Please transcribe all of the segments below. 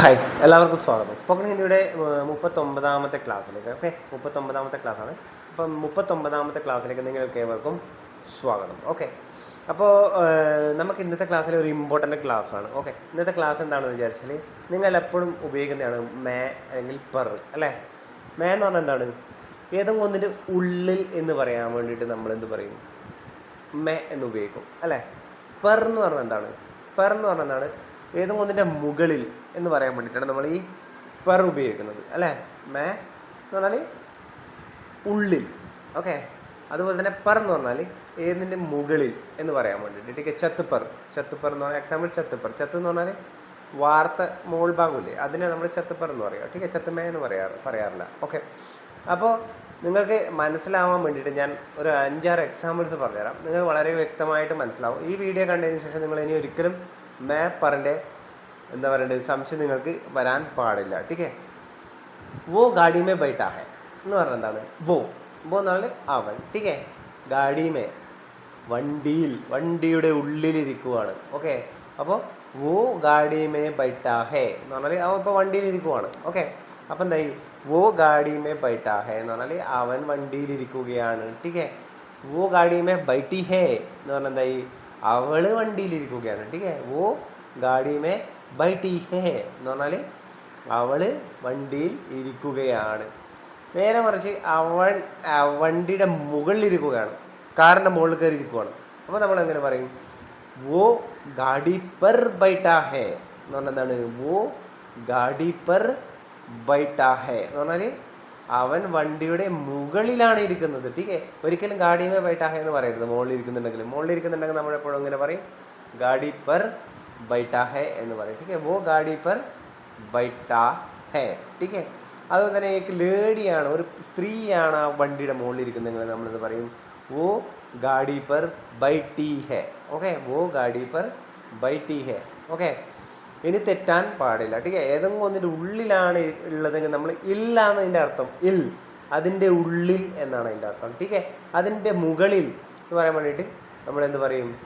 Hi എല്ലാവർക്കും സ്വാഗതം. Spoken ഹിന്ദിയുടെ മുപ്പത്തൊമ്പതാമത്തെ ക്ലാസ്സിലേക്ക് ഓക്കെ? മുപ്പത്തൊമ്പതാമത്തെ ക്ലാസ്സാണ്. അപ്പം മുപ്പത്തൊമ്പതാമത്തെ ക്ലാസ്സിലേക്ക് നിങ്ങൾക്ക് ഏവർക്കും സ്വാഗതം. ഓക്കെ? അപ്പോൾ നമുക്ക് ഇന്നത്തെ ക്ലാസ്സിൽ ഒരു ഇമ്പോർട്ടന്റ് ക്ലാസ്സാണ്. ഓക്കെ? ഇന്നത്തെ ക്ലാസ് എന്താണെന്ന് വിചാരിച്ചാൽ നിങ്ങൾ എപ്പോഴും ഉപയോഗിക്കുന്നതാണ് മേ അല്ലെങ്കിൽ പെർ അല്ലേ? മേ എന്ന് പറഞ്ഞാൽ എന്താണ്? ഏതെങ്കിലും ഒന്നിന്റെ ഉള്ളിൽ എന്ന് പറയാൻ വേണ്ടിയിട്ട് നമ്മൾ എന്ത് പറയും? മേ എന്ന് ഉപയോഗിക്കും അല്ലേ? പെർ എന്ന് പറഞ്ഞാൽ എന്താണ്? പെർ എന്ന് പറഞ്ഞാൽ എന്താണ്? ഏതെങ്കിലും ഒന്നിന്റെ മുകളിൽ എന്ന് പറയാൻ വേണ്ടിയിട്ടാണ് നമ്മൾ ഈ പെർ ഉപയോഗിക്കുന്നത് അല്ലേ? മേ എന്ന് പറഞ്ഞാൽ ഉള്ളിൽ ഓക്കെ? അതുപോലെ തന്നെ പെർ എന്ന് പറഞ്ഞാൽ ഏതിന്റെ മുകളിൽ എന്ന് പറയാൻ വേണ്ടിയിട്ട്. ടീക്കെ ചത്തുപ്പർ ചത്തുപ്പർ എന്ന് പറഞ്ഞാൽ എക്സാമ്പിൾ ചത്തുപ്പർ ചത്ത് എന്ന് പറഞ്ഞാൽ വാർത്ത മോൾ ഭാഗമില്ലേ അതിനെ നമ്മൾ ചത്തുപ്പർ എന്ന് പറയുക ടീക്കെ ചത്തുമേ എന്ന് പറയാറ് പറയാറില്ല. ഓക്കെ. അപ്പോൾ നിങ്ങൾക്ക് മനസ്സിലാവാൻ വേണ്ടിയിട്ട് ഞാൻ ഒരു അഞ്ചാറ് എക്സാമ്പിൾസ് പറഞ്ഞുതരാം. നിങ്ങൾക്ക് വളരെ വ്യക്തമായിട്ട് മനസ്സിലാവും. ഈ വീഡിയോ കണ്ടതിന് ശേഷം നിങ്ങൾ ഇനി ഒരിക്കലും മാപ്പറിന്റെ എന്താ പറയേണ്ടത് സംശയം നിങ്ങൾക്ക് വരാൻ പാടില്ല ടീക്കേ? വോ ഗാഡിമേ ബൈട്ടാ ഹെ എന്ന് പറഞ്ഞാൽ എന്താണ്? വോ. വോ എന്നാണ് അവൻ ടീക്കേ? ഗാഡിമേ വണ്ടിയിൽ വണ്ടിയുടെ ഉള്ളിലിരിക്കുവാണ് ഓക്കെ? അപ്പോൾ വോ ഗാഡിമേ ബൈട്ടാ ഹേ എന്ന് പറഞ്ഞാൽ അവൻ ഇപ്പോൾ വണ്ടിയിലിരിക്കുവാണ് ഓക്കെ? അപ്പം എന്തായി? വോ ഗാഡിമേ ബൈട്ടാ ഹേ എന്ന് പറഞ്ഞാൽ അവൻ വണ്ടിയിലിരിക്കുകയാണ് ടീക്കേ? വോ ഗാഡിമേ ബൈട്ടി ഹേ എന്ന് പറഞ്ഞാൽ എന്തായി? അവൾ വണ്ടിയിലിരിക്കുകയാണ്. ടീക്കെ ഓ ഗാഡി മേ ബൈട്ടി ഹേ എന്ന് പറഞ്ഞാൽ അവൾ വണ്ടിയിൽ ഇരിക്കുകയാണ്. നേരെ മറിച്ച് അവൻ വണ്ടിയുടെ മുകളിൽ ഇരിക്കുകയാണ് കാറിന്റെ മുകളിൽ കയറി ഇരിക്കുകയാണ് അപ്പോൾ നമ്മൾ എങ്ങനെ പറയും? വോ ഗാഡി പെർ ബൈട്ടാ ഹേ എന്ന് പറഞ്ഞാൽ എന്താണ്? വോ ഗാഡി പെർ ബൈട്ടാ ഹേ എന്ന് അവൻ വണ്ടിയുടെ മുകളിലാണ് ഇരിക്കുന്നത്. ടീക്കെ ഒരിക്കലും ഗാഡിമേ ബൈട്ടാഹ എന്ന് പറയരുത്. മുകളിൽ ഇരിക്കുന്നുണ്ടെങ്കിൽ മുകളിൽ ഇരിക്കുന്നുണ്ടെങ്കിൽ നമ്മൾ എപ്പോഴും ഇങ്ങനെ പറയും. ഗാഡി പർ ബൈട്ടാ ഹേ എന്ന് പറയും. ടീക്കെ വോ ഗാഡി പർ ബൈട്ടാ ടീക്കെ അതുപോലെ തന്നെ एक ലേഡിയാണ്. ഒരു സ്ത്രീയാണ് ആ വണ്ടിയുടെ മുകളിൽ ഇരിക്കുന്നതെങ്കിൽ നമ്മളിത് പറയും. വോ ഗാഡി പെർ ടീ ഹെ. ഓക്കെ? വോ ഗാഡി പെർ ടീ ഹെ. ഓക്കെ? ഇനി തെറ്റാൻ പാടില്ല. ടീക്കെ ഏതെങ്കിലും ഒന്നിന്റെ ഉള്ളിലാണ് ഉള്ളതെങ്കിൽ നമ്മൾ ഇല്ല അർത്ഥം. ഇൽ. അതിന്റെ ഉള്ളിൽ എന്നാണ് അതിന്റെ അർത്ഥം. ടീക്കെ അതിന്റെ മുകളിൽ എന്ന് പറയാൻ വേണ്ടിയിട്ട് നമ്മൾ എന്ത് പറയും?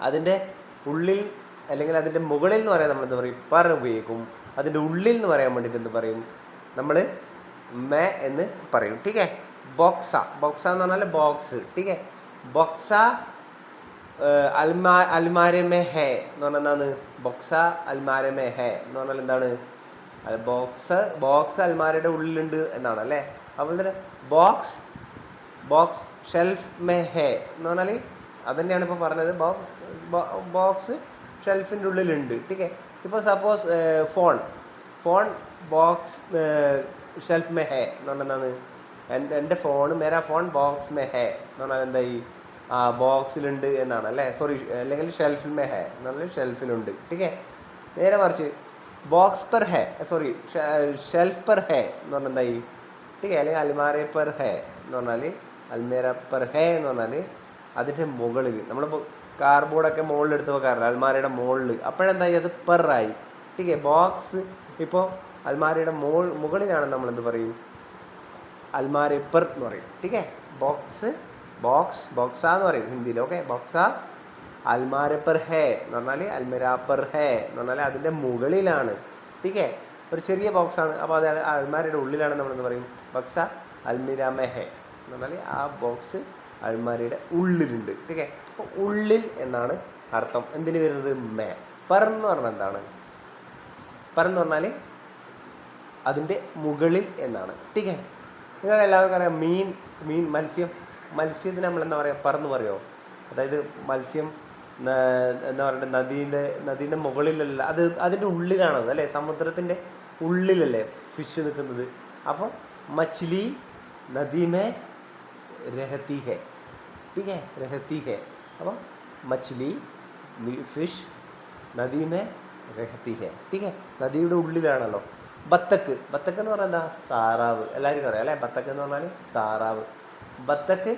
അതിന്റെ ഉള്ളിൽ അല്ലെങ്കിൽ അതിന്റെ മുകളിൽ എന്ന് പറയാൻ നമ്മൾ എന്ത് പറയും? പറ ഉപയോഗിക്കും അതിന്റെ ഉള്ളിൽ എന്ന് പറയാൻ വേണ്ടിയിട്ട് എന്ത് പറയും? നമ്മൾ മേ എന്ന് പറയും. ടീക്കെ ബോക്സ. ബോക്സ എന്ന് പറഞ്ഞാൽ ബോക്സ്. ടീക്കെ ബോക്സ അൽമാ അൽമാരമേ ഹേ എന്ന് പറഞ്ഞാൽ എന്താണ്? ബോക്സ അൽമാരമേ ഹേ എന്ന് പറഞ്ഞാൽ എന്താണ്? ബോക്സ് ബോക്സ് അൽമാരയുടെ ഉള്ളിലുണ്ട് എന്നാണ് അല്ലേ? അതുപോലെ തന്നെ ബോക്സ് ബോക്സ് ഷെൽഫ് മേ ഹേ എന്ന് പറഞ്ഞാൽ അതന്നെയാണ് ഇപ്പോൾ പറഞ്ഞത്. ബോക്സ് ബോക്സ് ഷെൽഫിന്റെ ഉള്ളിലുണ്ട്. ടീക്കേ ഇപ്പോൾ suppose phone phone box shelf may ഹേ എന്ന് പറഞ്ഞാൽ എന്താണ്? എന്റെ എന്റെ ഫോൺ മേരാ ഫോൺ ബോക്സ് മേ ഹേ എന്ന് പറഞ്ഞാൽ എന്തായി? ആ ബോക്സിലുണ്ട് എന്നാണ് അല്ലേ? സോറി അല്ലെങ്കിൽ ഷെൽഫിൽ മേ ഹേ എന്നുള്ള ഷെൽഫിലുണ്ട്. ടീക്കേ? നേരെ മറിച്ച് ബോക്സ് പെർ ഹേ സോറി ഷെൽഫ് പെർ ഹേ എന്ന് പറഞ്ഞാൽ എന്തായി? ടീക്കേ അല്ലെങ്കിൽ അൽമാര പെർ ഹേ എന്ന് പറഞ്ഞാൽ അൽമേര പെർ ഹേ എന്ന് പറഞ്ഞാൽ അതിന്റെ മുകളിൽ നമ്മളിപ്പോൾ കാർബോർഡൊക്കെ മുകളിൽ എടുത്ത് വെക്കാറില്ല അൽമാരയുടെ മുകളിൽ അപ്പോഴെന്തായി? അത് പെർ ആയി. ടീക്കേ ബോക്സ് ഇപ്പോൾ അൽമാരയുടെ മോൾ മുകളിലാണ് നമ്മൾ എന്ത് പറയും? അൽമാര പെർ എന്ന് പറയും. ടീക്കേ ബോക്സ് ബോക്സ് ബോക്സ എന്ന് പറയും ഹിന്ദിയിൽ. ഓക്കെ ബോക്സ അൽമാര പെർ ഹേ എന്ന് പറഞ്ഞാൽ അൽമര പെർ ഹേ എന്ന് പറഞ്ഞാൽ അതിന്റെ മുകളിലാണ്. ടീക്കെ? ഒരു ചെറിയ ബോക്സ് ആണ്. അപ്പോൾ അത് അൽമാരയുടെ ഉള്ളിലാണ് നമ്മളെന്ന് പറയും? ബോക്സ അൽമിര മെ ഹേ എന്ന് പറഞ്ഞാൽ ആ ബോക്സ് അൽമാരയുടെ ഉള്ളിലുണ്ട്. ടീക്കെ? അപ്പോൾ ഉള്ളിൽ എന്നാണ് അർത്ഥം. എന്തിന് വരുന്നത്? മേ. പെർ എന്ന് പറഞ്ഞാൽ എന്താണ്? പെർ എന്ന് പറഞ്ഞാൽ അതിന്റെ മുകളിൽ എന്നാണ്. ടീക്കെ? നിങ്ങൾ എല്ലാവർക്കും അറിയാം മീൻ മീൻ മത്സ്യം മത്സ്യത്തിന് നമ്മൾ എന്താ പറയുക പറന്ന് പറയുമോ അതായത് മത്സ്യം ന- എന്താ പറയുക നദീൻ്റെ നദീൻ്റെ മുകളിലല്ല അത് അതിൻ്റെ ഉള്ളിലാണത് അല്ലേ സമുദ്രത്തിൻ്റെ ഉള്ളിലല്ലേ ഫിഷ് നിൽക്കുന്നത് അപ്പോൾ മച്ഛലി നദീമേ രഹത്തി ഹെ ठीक है रहती है അപ്പോൾ മച്ഛലി ഫിഷ് നദീമേ രഹത്തി ഹെ ठीक है നദിയുടെ ഉള്ളിലാണല്ലോ ബത്തക്ക് ബത്തക്ക് എന്ന് പറഞ്ഞാൽ എന്താ താറാവ് എല്ലാവർക്കും അറിയാം അല്ലേ ബത്തക്ക് എന്ന് പറഞ്ഞാൽ താറാവ് ബത്തക്ക്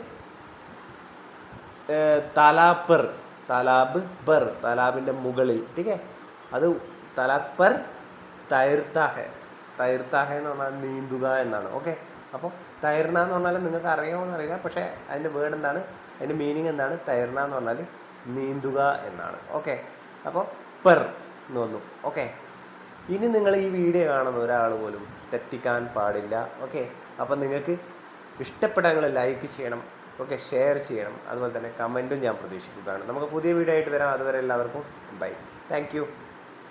തലാപ്പർ തലാബ് ബർ തലാബിൻ്റെ മുകളിൽ ठीक है അത് തലാപ്പർ തൈർത്താഹ തൈർത്താഹ എന്ന് പറഞ്ഞാൽ നീന്തുക എന്നാണ് ഓക്കെ അപ്പോൾ തൈർണ എന്ന് പറഞ്ഞാൽ നിങ്ങൾക്ക് അറിയാമോ അറിയില്ല പക്ഷേ അതിൻ്റെ വേർഡ് എന്താണ് അതിൻ്റെ മീനിങ് എന്താണ് തൈർണ എന്ന് പറഞ്ഞാൽ നീന്തുക എന്നാണ് ഓക്കെ അപ്പോൾ പെർ എന്ന് വന്നു ഓക്കെ ഇനി നിങ്ങൾ ഈ വീഡിയോ കാണുന്ന ഒരാൾ പോലും തെറ്റിക്കാൻ പാടില്ല ഓക്കെ അപ്പം നിങ്ങൾക്ക് ഇഷ്ടപ്പെടാൻ ലൈക്ക് ചെയ്യണം ഓക്കെ ഷെയർ ചെയ്യണം. അതുപോലെ തന്നെ കമന്റും ഞാൻ പ്രതീക്ഷിക്കുകയാണ്. നമുക്ക് പുതിയ വീഡിയോ ആയിട്ട് വരാം. അതുവരെ എല്ലാവർക്കും ബൈ താങ്ക്